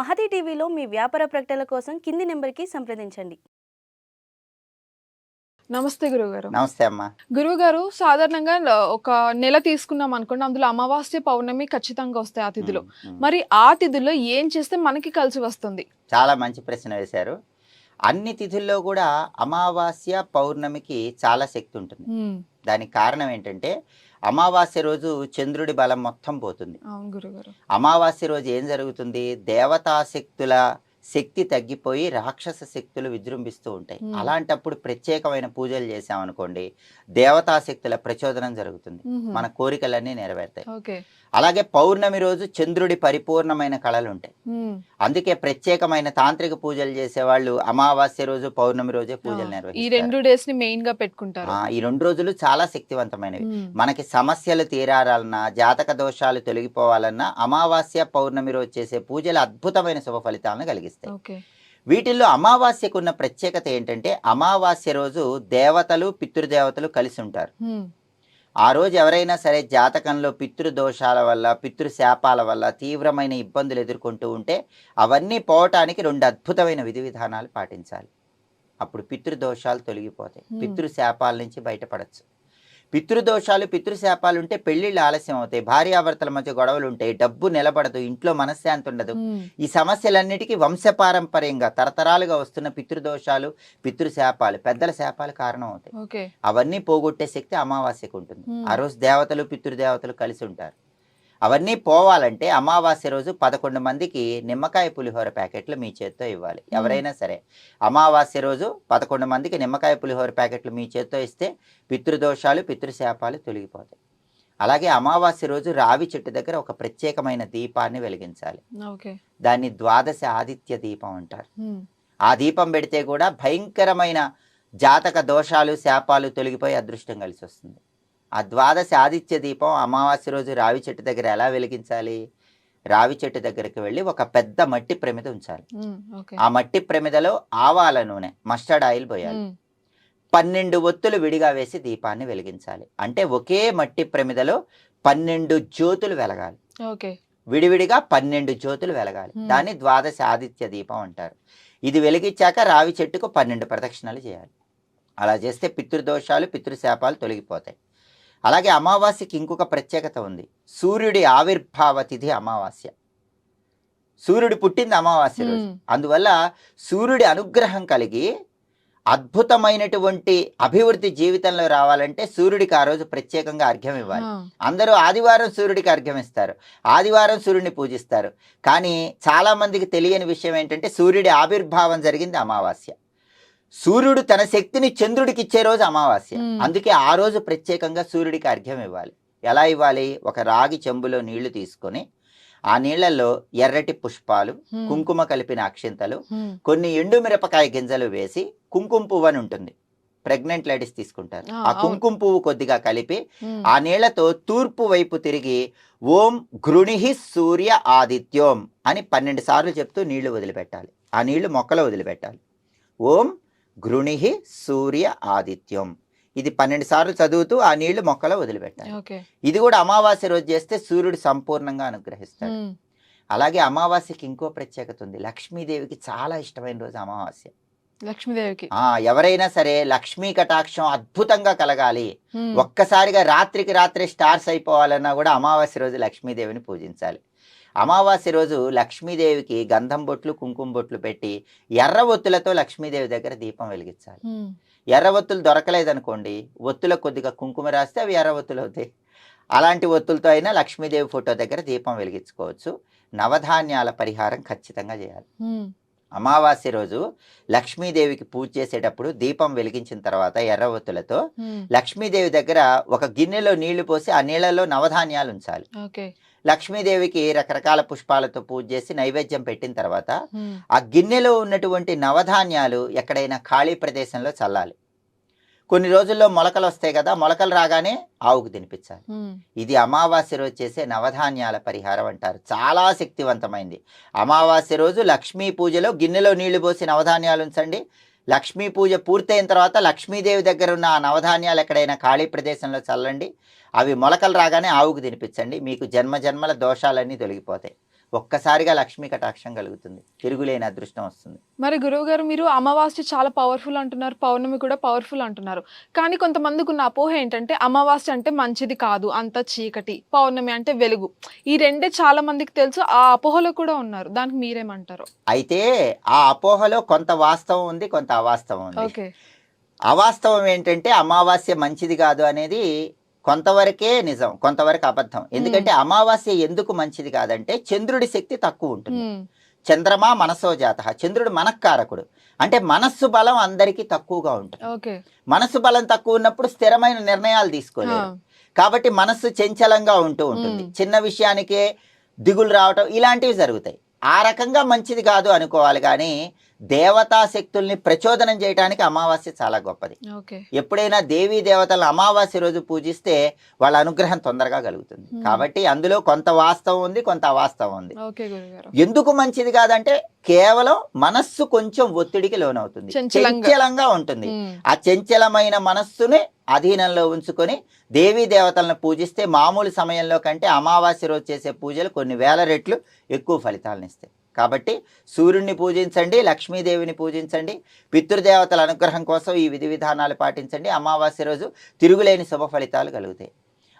మహతి టీవీలో మీ వ్యాపార ప్రకటనల కోసం కింది నెంబర్కి సంప్రదించండి. నమస్తే గురువుగారు. నమస్తే అమ్మా. గురువుగారు సాధారణంగా ఒక నెల తీసుకున్నాం అనుకోండి అందులో అమావాస్య పౌర్ణమి ఖచ్చితంగా వస్తాయి ఆ తిథిలో. మరి ఆ తిథిలో ఏం చేస్తే మనకి కలిసి వస్తుంది? చాలా మంచి ప్రశ్న వేశారు. అన్ని తిథుల్లో కూడా అమావాస్య పౌర్ణమికి చాలా శక్తి ఉంటుంది. దానికి కారణం ఏంటంటే అమావాస్య రోజు చంద్రుడి బలం మొత్తం పోతుంది. అమావాస్య రోజు ఏం జరుగుతుంది? దేవతా శక్తుల శక్తి తగ్గిపోయి రాక్షస శక్తులు విజృంభిస్తూ ఉంటాయి. అలాంటప్పుడు ప్రత్యేకమైన పూజలు చేసామనుకోండి దేవతా శక్తుల ప్రచోదనం జరుగుతుంది. మన కోరికలన్నీ నెరవేరుతాయి. అలాగే పౌర్ణమి రోజు చంద్రుడి పరిపూర్ణమైన కళలు ఉంటాయి అందుకే ప్రత్యేకమైన తాంత్రిక పూజలు చేసేవాళ్ళు అమావాస్య రోజు పౌర్ణమి రోజే పూజలు ఆ, ఈ రెండు డేస్ని మెయిన్గా పెట్టుకుంటారు. ఆ, ఈ రెండు రోజులు చాలా శక్తివంతమైనవి. మనకి సమస్యలు తీరాలన్నా జాతక దోషాలు తొలగిపోవాలన్నా అమావాస్య పౌర్ణమి రోజు చేసే పూజలు అద్భుతమైన శుభ ఫలితాలను కలిగిస్తాయి. ఓకే. వీటిల్లో అమావాస్యకు ఉన్న ప్రత్యేకత ఏంటంటే అమావాస్య రోజు దేవతలు పితృదేవతలు కలిసి ఉంటారు ఆ రోజు ఎవరైనా సరే జాతకంలో పితృదోషాల వల్ల పితృశాపాల వల్ల తీవ్రమైన ఇబ్బందులు ఎదుర్కొంటూ ఉంటే అవన్నీ పోవటానికి రెండు అద్భుతమైన విధి విధానాలు పాటించాలి. అప్పుడు పితృదోషాలు తొలగిపోతాయి. పితృశాపాల నుంచి బయటపడచ్చు. పితృదోషాలు పితృశాపాలు ఉంటే పెళ్ళిళ్ళు ఆలస్యం అవుతాయి. భార్యాభర్తల మధ్య గొడవలు ఉంటాయి. డబ్బు నిలబడదు. ఇంట్లో మనశ్శాంతి ఉండదు. ఈ సమస్యలన్నిటికీ వంశపారంపర్యంగా తరతరాలుగా వస్తున్న పితృదోషాలు పితృశాపాలు పెద్దల శాపాలు కారణం అవుతాయి అవన్నీ పోగొట్టే శక్తి అమావాస్యకు ఉంటుంది. ఆ రోజు దేవతలు పితృదేవతలు కలిసి ఉంటారు. అవన్నీ పోవాలంటే అమావాస్య రోజు పదకొండు మందికి నిమ్మకాయ పులిహోర ప్యాకెట్లు మీ చేత్తో ఇవ్వాలి. ఎవరైనా సరే. అమావాస్య రోజు పదకొండు మందికి నిమ్మకాయ పులిహోర ప్యాకెట్లు మీ చేత్తో ఇస్తే పితృదోషాలు పితృశాపాలు తొలగిపోతాయి. అలాగే అమావాస్య రోజు రావి చెట్టు దగ్గర ఒక ప్రత్యేకమైన దీపాన్ని వెలిగించాలి. దాన్ని ద్వాదశ ఆదిత్య దీపం అంటారు. ఆ దీపం పెడితే కూడా భయంకరమైన జాతక దోషాలు శాపాలు తొలగిపోయి అదృష్టం కలిసి వస్తుంది. ఆ ద్వాదశ ఆదిత్య దీపం అమావాస్య రోజు రావి చెట్టు దగ్గర ఎలా వెలిగించాలి? రావి చెట్టు దగ్గరికి వెళ్ళి ఒక పెద్ద మట్టి ప్రమిద ఉంచాలి. ఆ మట్టి ప్రమిదలో ఆవాల నూనె మస్టర్డ్ ఆయిల్ పోయాలి. పన్నెండు ఒత్తులు విడిగా వేసి దీపాన్ని వెలిగించాలి. అంటే ఒకే మట్టి ప్రమిదలో పన్నెండు జ్యోతులు వెలగాలి. విడివిడిగా పన్నెండు జ్యోతులు వెలగాలి. దాన్ని ద్వాదశ ఆదిత్య దీపం అంటారు. ఇది వెలిగించాక రావి చెట్టుకు పన్నెండు ప్రదక్షిణలు చేయాలి. అలా చేస్తే పితృదోషాలు పితృశాపాలు తొలగిపోతాయి. అలాగే అమావాస్యకి ఇంకొక ప్రత్యేకత ఉంది. సూర్యుడి ఆవిర్భావ తిథి అమావాస్య. సూర్యుడు పుట్టింది అమావాస్య రోజు. అందువల్ల సూర్యుడి అనుగ్రహం కలిగి అద్భుతమైనటువంటి అభివృద్ధి జీవితంలో రావాలంటే సూర్యుడికి ఆ రోజు ప్రత్యేకంగా అర్ఘ్యం ఇవ్వాలి. అందరూ ఆదివారం సూర్యుడికి అర్ఘ్యం ఇస్తారు. ఆదివారం సూర్యుడిని పూజిస్తారు. కానీ చాలా మందికి తెలియని విషయం ఏంటంటే సూర్యుడి ఆవిర్భావం జరిగింది అమావాస్య. సూర్యుడు తన శక్తిని చంద్రుడికి ఇచ్చే రోజు అమావాస్య. అందుకే ఆ రోజు ప్రత్యేకంగా సూర్యుడికి అర్ఘ్యం ఇవ్వాలి. ఎలా ఇవ్వాలి? ఒక రాగి చెంబులో నీళ్ళు తీసుకొని ఆ నీళ్ళలో ఎర్రటి పుష్పాలు కుంకుమ కలిపిన అక్షింతలు కొన్ని ఎండు మిరపకాయ గింజలు వేసి కుంకుమ పువ్వు అని ఉంటుంది. ప్రెగ్నెంట్ లేడీస్ తీసుకుంటారు. ఆ. కుంకుమ పువ్వు కొద్దిగా కలిపి ఆ నీళ్ళతో తూర్పు వైపు తిరిగి ఓం గృణిహి సూర్య ఆదిత్యోం అని పన్నెండు సార్లు చెప్తూ నీళ్ళు వదిలిపెట్టాలి. ఆ నీళ్ళు మొక్కలో వదిలిపెట్టాలి. ఓం గృణిహి సూర్య ఆదిత్యం. ఇది పన్నెండు సార్లు చదువుతూ ఆ నీళ్ళు మొక్కలో వదిలిపెట్టాలి. ఇది కూడా అమావాస్య రోజు చేస్తే సూర్యుడు సంపూర్ణంగా అనుగ్రహిస్తాడు. అలాగే అమావాస్యకి ఇంకో ప్రత్యేకత ఉంది. లక్ష్మీదేవికి చాలా ఇష్టమైన రోజు అమావాస్య. లక్ష్మీదేవికి. ఆ ఎవరైనా సరే లక్ష్మీ కటాక్షం అద్భుతంగా కలగాలి. ఒక్కసారిగా రాత్రికి రాత్రే స్టార్స్ అయిపోవాలన్నా కూడా అమావాస్య రోజు లక్ష్మీదేవిని పూజించాలి. అమావాస్య రోజు లక్ష్మీదేవికి గంధం బొట్లు కుంకుమ బొట్లు పెట్టి ఎర్ర ఒత్తులతో లక్ష్మీదేవి దగ్గర దీపం వెలిగించాలి. ఎర్ర ఒత్తులు దొరకలేదనుకోండి ఒత్తుల కొద్దిగా కుంకుమ రాస్తే అవి ఎర్ర ఒత్తులు అవుతాయి. అలాంటి ఒత్తులతో అయినా లక్ష్మీదేవి ఫోటో దగ్గర దీపం వెలిగించుకోవచ్చు. నవధాన్యాల పరిహారం ఖచ్చితంగా చేయాలి. అమావాస్య రోజు లక్ష్మీదేవికి పూజ చేసేటప్పుడు దీపం వెలిగించిన తర్వాత ఎర్ర ఒత్తులతో ఉమ్, లక్ష్మీదేవి దగ్గర ఒక గిన్నెలో నీళ్ళు పోసి ఆ నీళ్ళలో నవధాన్యాలు ఉంచాలి. ఓకే. లక్ష్మీదేవికి రకరకాల పుష్పాలతో పూజ చేసి నైవేద్యం పెట్టిన తర్వాత ఆ గిన్నెలో ఉన్నటువంటి నవధాన్యాలు ఎక్కడైనా ఖాళీ ప్రదేశంలో చల్లాలి. కొన్ని రోజుల్లో మొలకలు వస్తాయి కదా మొలకలు రాగానే ఆవుకు తినిపించాలి. ఇది అమావాస్య రోజు చేసే నవధాన్యాల పరిహారం అంటారు. చాలా శక్తివంతమైంది. అమావాస్య రోజు లక్ష్మీ పూజలో గిన్నెలో నీళ్ళు పోసి నవధాన్యాలు ఉంచండి. లక్ష్మీ పూజ పూర్తయిన తర్వాత లక్ష్మీదేవి దగ్గర ఉన్న ఆ నవధాన్యాలు ఎక్కడైనా ఖాళీ ప్రదేశంలో చల్లండి. అవి మొలకలు రాగానే ఆవుకు తినిపించండి. మీకు జన్మ జన్మల దోషాలన్నీ తొలగిపోతాయి. ఒక్కసారిగా లక్ష్మీ కటాక్షం కలుగుతుంది. తిరుగులేని అదృష్టం వస్తుంది. మరి గురువు గారు మీరు అమావాస్య చాలా పవర్ఫుల్ అంటున్నారు పౌర్ణమి కూడా పవర్ఫుల్ అంటున్నారు. కానీ కొంతమందికి ఉన్న అపోహ ఏంటంటే అమావాస్య అంటే మంచిది కాదు అంత చీకటి పౌర్ణమి అంటే వెలుగు. ఈ రెండే చాలా మందికి తెలుసు ఆ అపోహలో కూడా ఉన్నారు. దానికి మీరేమంటారు? అయితే ఆ అపోహలో కొంత వాస్తవం ఉంది కొంత అవాస్తవం ఉంది. ఓకే. అవాస్తవం ఏంటంటే అమావాస్య మంచిది కాదు అనేది కొంతవరకే నిజం కొంతవరకు అబద్ధం. ఎందుకంటే అమావాస్య ఎందుకు మంచిది కాదంటే చంద్రుడి శక్తి తక్కువ ఉంటుంది. చంద్రమా మనసో జాత చంద్రుడు మనక్కారకుడు అంటే మనస్సు బలం అందరికీ తక్కువగా ఉంటుంది. మనస్సు బలం తక్కువ ఉన్నప్పుడు స్థిరమైన నిర్ణయాలు తీసుకోలేరు. కాబట్టి మనస్సు చంచలంగా ఉంటూ ఉంటుంది. చిన్న విషయానికే దిగులు రావటం ఇలాంటివి జరుగుతాయి. ఆ రకంగా మంచిది కాదు అనుకోవాలి కానీ దేవతా శక్తుల్ని ప్రచోదనం చేయడానికి అమావాస్య చాలా గొప్పది. ఎప్పుడైనా దేవీ దేవతలను అమావాస్య రోజు పూజిస్తే వాళ్ళ అనుగ్రహం తొందరగా కలుగుతుంది. కాబట్టి అందులో కొంత వాస్తవం ఉంది కొంత అవాస్తవం ఉంది. ఎందుకు మంచిది కాదంటే కేవలం మనస్సు కొంచెం ఒత్తిడికి లోనవుతుంది. చంచలంగా. ఉంటుంది. ఆ చంచలమైన మనస్సుని అధీనంలో ఉంచుకొని దేవీ దేవతలను పూజిస్తే మామూలు సమయంలో కంటే అమావాస్య రోజు చేసే పూజలు కొన్ని వేల రెట్లు ఎక్కువ ఫలితాలను ఇస్తాయి. కాబట్టి సూర్యుడిని పూజించండి లక్ష్మీదేవిని పూజించండి పితృదేవతల అనుగ్రహం కోసం ఈ విధి విధానాలు పాటించండి అమావాస్య రోజు తిరుగులేని శుభ ఫలితాలు కలుగుతాయి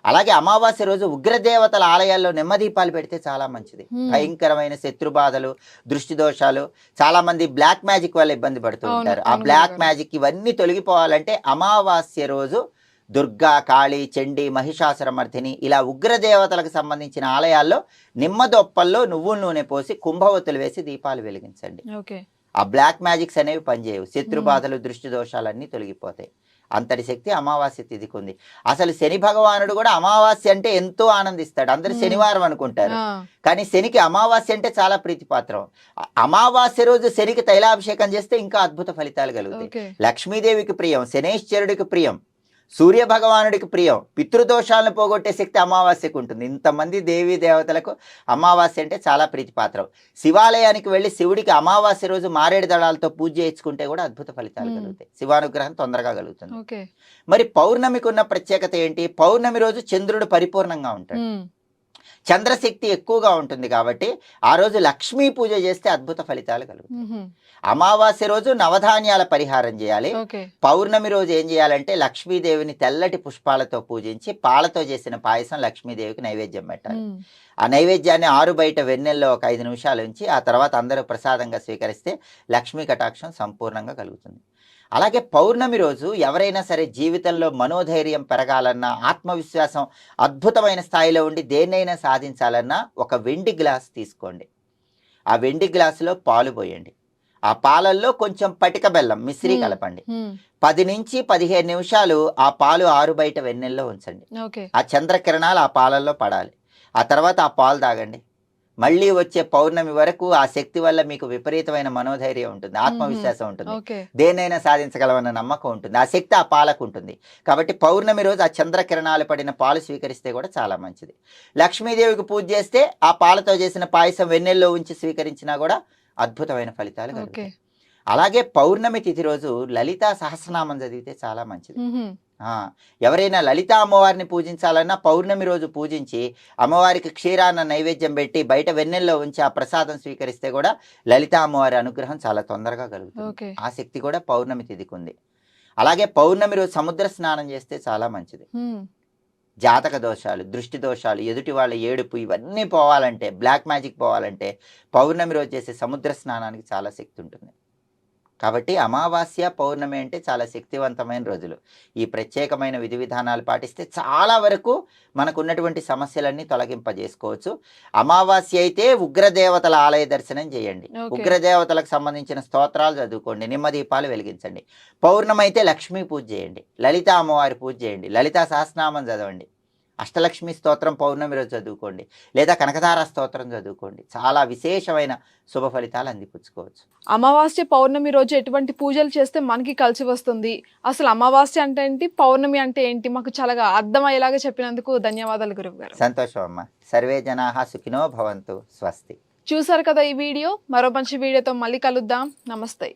అలాగే అమావాస్య రోజు ఉగ్రదేవతల ఆలయాల్లో నెమ్మదీపాలు పెడితే చాలా మంచిది. భయంకరమైన శత్రు బాధలు దృష్టి దోషాలు చాలా మంది బ్లాక్ మ్యాజిక్ వల్ల ఇబ్బంది పడుతూ ఉంటారు ఆ బ్లాక్. మ్యాజిక్ ఇవన్నీ తొలగిపోవాలంటే అమావాస్య రోజు దుర్గా కాళీ చండి మహిషాసురమర్ధిని ఇలా ఉగ్రదేవతలకు సంబంధించిన ఆలయాల్లో నిమ్మదొప్పల్లో నువ్వుల నూనె పోసి కుంభవతులు వేసి దీపాలు వెలిగించండి. ఆ బ్లాక్ మ్యాజిక్స్ అనేవి పనిచేయవు. శత్రు Hmm. బాధలు దృష్టి దోషాలన్నీ తొలగిపోతాయి. అంతటి శక్తి అమావాస్య తిథికి ఉంది. అసలు శని భగవానుడు కూడా అమావాస్య అంటే ఎంతో ఆనందిస్తాడు. అందరు. శనివారం అనుకుంటారు. కానీ శనికి అమావాస్య అంటే చాలా ప్రీతిపాత్రం. అమావాస్య రోజు శనికి తైలాభిషేకం చేస్తే ఇంకా అద్భుత ఫలితాలు కలుగుతాయి. లక్ష్మీదేవికి ప్రియం శనేశ్వరుడికి ప్రియం సూర్య భగవానుడికి ప్రియం. పితృదోషాలను పోగొట్టే శక్తి అమావాస్యకు ఉంటుంది. ఇంతమంది దేవీ దేవతలకు అమావాస్య అంటే చాలా ప్రీతిపాత్రం. శివాలయానికి వెళ్ళి శివుడికి అమావాస్య రోజు మారేడు దళాలతో పూజ చేయించుకుంటే కూడా అద్భుత ఫలితాలు. కలుగుతాయి. శివానుగ్రహం తొందరగా కలుగుతుంది. మరి పౌర్ణమికి ఉన్న ప్రత్యేకత ఏంటి? పౌర్ణమి రోజు చంద్రుడు పరిపూర్ణంగా ఉంటాడు. చంద్రశక్తి ఎక్కువగా ఉంటుంది కాబట్టి ఆ రోజు లక్ష్మీ పూజ చేస్తే అద్భుత ఫలితాలు కలుగుతాయి. అమావాస్య రోజు నవధాన్యాల పరిహారం చేయాలి. పౌర్ణమి రోజు ఏం చేయాలంటే లక్ష్మీదేవిని తెల్లటి పుష్పాలతో పూజించి పాలతో చేసిన పాయసం లక్ష్మీదేవికి నైవేద్యం పెట్టాలి. ఆ నైవేద్యాన్ని ఆరు బయట వెన్నెల్లో ఒక ఐదు నిమిషాలు ఉంచి ఆ తర్వాత అందరూ ప్రసాదంగా స్వీకరిస్తే లక్ష్మీ కటాక్షం సంపూర్ణంగా కలుగుతుంది. అలాగే పౌర్ణమి రోజు ఎవరైనా సరే జీవితంలో మనోధైర్యం పెరగాలన్నా ఆత్మవిశ్వాసం అద్భుతమైన స్థాయిలో ఉండి దేన్నైనా సాధించాలన్నా ఒక వెండి గ్లాస్ తీసుకోండి. ఆ వెండి గ్లాసులో పాలు పోయండి. ఆ పాలల్లో కొంచెం పటిక బెల్లం మిశ్రీ. కలపండి. పది నుంచి పదిహేను నిమిషాలు ఆ పాలు ఆరు బయట వెన్నెల్లో ఉంచండి. ఆ చంద్రకిరణాలు ఆ పాలల్లో పడాలి. ఆ తర్వాత ఆ పాలు తాగండి. మళ్ళీ వచ్చే పౌర్ణమి వరకు ఆ శక్తి వల్ల మీకు విపరీతమైన మనోధైర్యం ఉంటుంది ఆత్మవిశ్వాసం ఉంటుంది. ఓకే. దేన్నైనా సాధించగలమన్న నమ్మకం ఉంటుంది. ఆ శక్తి ఆ పాలకు ఉంటుంది. కాబట్టి పౌర్ణమి రోజు ఆ చంద్రకిరణాలు పడిన పాలు స్వీకరిస్తే కూడా చాలా మంచిది. లక్ష్మీదేవికి పూజ చేస్తే ఆ పాలతో చేసిన పాయసం వెన్నెల్లో ఉంచి స్వీకరించినా కూడా అద్భుతమైన ఫలితాలు కలుగుతాయి. అలాగే పౌర్ణమి తిథి రోజు లలితా సహస్రనామం చదివితే చాలా మంచిది. ఎవరైనా లలిత అమ్మవారిని పూజించాలన్నా పౌర్ణమి రోజు పూజించి అమ్మవారికి క్షీరాన్న నైవేద్యం పెట్టి బయట వెన్నెల్లో ఉంచి ఆ ప్రసాదం స్వీకరిస్తే కూడా లలిత అమ్మవారి అనుగ్రహం చాలా తొందరగా కలుగుతుంది. ఆ శక్తి కూడా పౌర్ణమి తిథికి ఉంది. అలాగే పౌర్ణమి రోజు సముద్ర స్నానం చేస్తే చాలా మంచిది. జాతక దోషాలు దృష్టి దోషాలు ఎదుటి వాళ్ళ ఏడుపు ఇవన్నీ పోవాలంటే బ్లాక్ మ్యాజిక్ పోవాలంటే పౌర్ణమి రోజు చేసే సముద్ర స్నానానికి చాలా శక్తి ఉంటుంది. కాబట్టి అమావాస్య పౌర్ణమి అంటే చాలా శక్తివంతమైన రోజులు. ఈ ప్రత్యేకమైన విధి విధానాలు పాటిస్తే చాలా వరకు మనకు ఉన్నటువంటి సమస్యలన్నీ తొలగింపజేసుకోవచ్చు. అమావాస్య అయితే ఉగ్రదేవతల ఆలయ దర్శనం చేయండి. ఉగ్రదేవతలకు సంబంధించిన స్తోత్రాలు చదువుకోండి నిమ్మదీపాలు వెలిగించండి. పౌర్ణమి అయితే లక్ష్మీ పూజ చేయండి లలిత అమ్మవారి పూజ చేయండి లలితా సహస్రనామం చదవండి. అష్టలక్ష్మి స్తోత్రం పౌర్ణమి రోజు చదువుకోండి లేదా కనకధార స్తోత్రం చదువుకోండి. చాలా విశేషమైన శుభ ఫలితాలు అందిపుచ్చుకోవచ్చు. అమావాస్య పౌర్ణమి రోజు ఎటువంటి పూజలు చేస్తే మనకి కలిసి వస్తుంది? అసలు అమావాస్య అంటే ఏంటి? పౌర్ణమి అంటే ఏంటి? మాకు చాలా అర్థమయ్యేలాగా చెప్పినందుకు ధన్యవాదాలు గురువు గారు. సంతోషం అమ్మ. సర్వే జనా సుఖినో భవంతు. స్వస్తి. చూసారు కదా ఈ వీడియో? మరో మంచి వీడియోతో మళ్ళీ కలుద్దాం. నమస్తే.